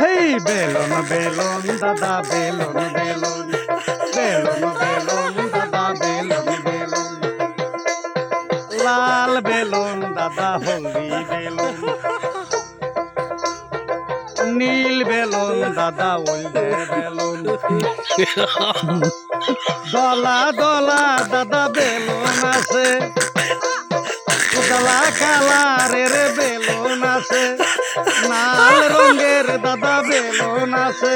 হেই বেলুন বেলুন দাদা বেলুন বেলুন বেলুন বেলুন দাদা বেলুন বেলুন লাল বেলুন দাদা হলদি বেলুন নীল বেলুন দাদা ওইলে বেলুন দলা দলা দাদা বেলুন আছে উদলা কালারের বেলুন আছে। লাল রঙের দাদা বেলুন আছে।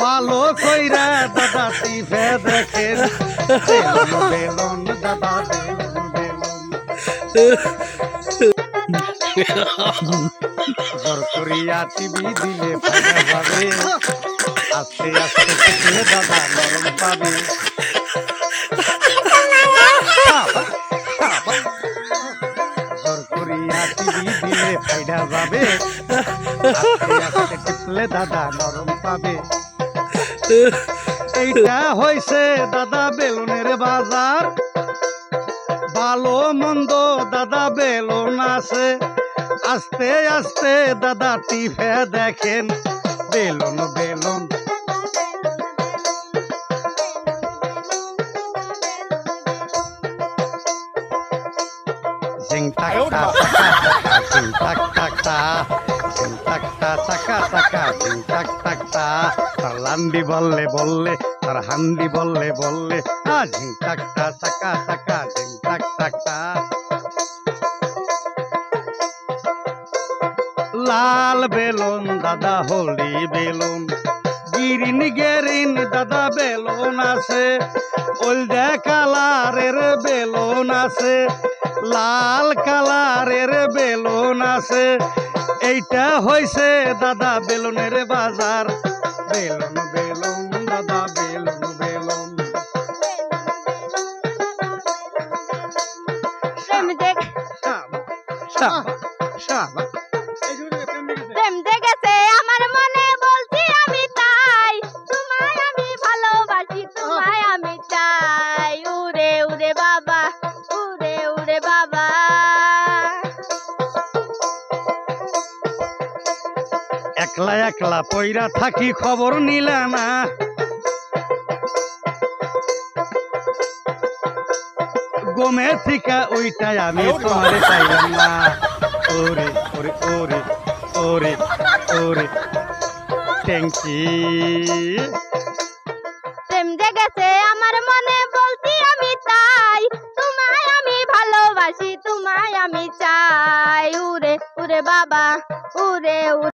ভালো কইরা দাদা টিফে দেখেন বেলুন দাদা জোর করিয়া টিভি দিলে আস্তে আস্তে দাদা নরম পাবে। টিভি দিলে ফায়দা যাবে। টিপলে দাদা নরম পাবে। এইটা হইছে দাদা বেলুনের বাজার। ভালো মন্দ দাদা বেলুন আছে। আস্তে আস্তে দাদা টিফে দেখেন, বেলুন বেলুন। জিং টাক টা জিং টাক টাক টা জিং টাক টা চাকা চাকা জিং টাক টাক টা তার লান্ডি বললে বললে তার হান্ডি বললে বললে আ ঝিং টাক টা চাকা চাকা ঝিং টাক টাক টা লাল বেলুন দাদা হলদি বেলুন গিরিন গেরিন দাদা বেলুন আছে ওলদে কালারের বেলুন আছে লাল কালারের বেলুন আছে। এইটা হইছে দাদা বেলুনের বাজার। বেলুন বেলুন দাদা বেলুন বেলুন। একলা একলা পইরা থাকি খবর নিলা না। গমে থিকা ওইটাই আমি তোমারে চাইলাম না। ওরে ওরে ওরে ওরে ওরে। ট্যাঙ্কি প্রেম জেগেছে আমার মনে বলছি আমি তাই। তোমায় আমি ভালোবাসি তোমায় আমি চাই। উরে উরে বাবা উরে উরে।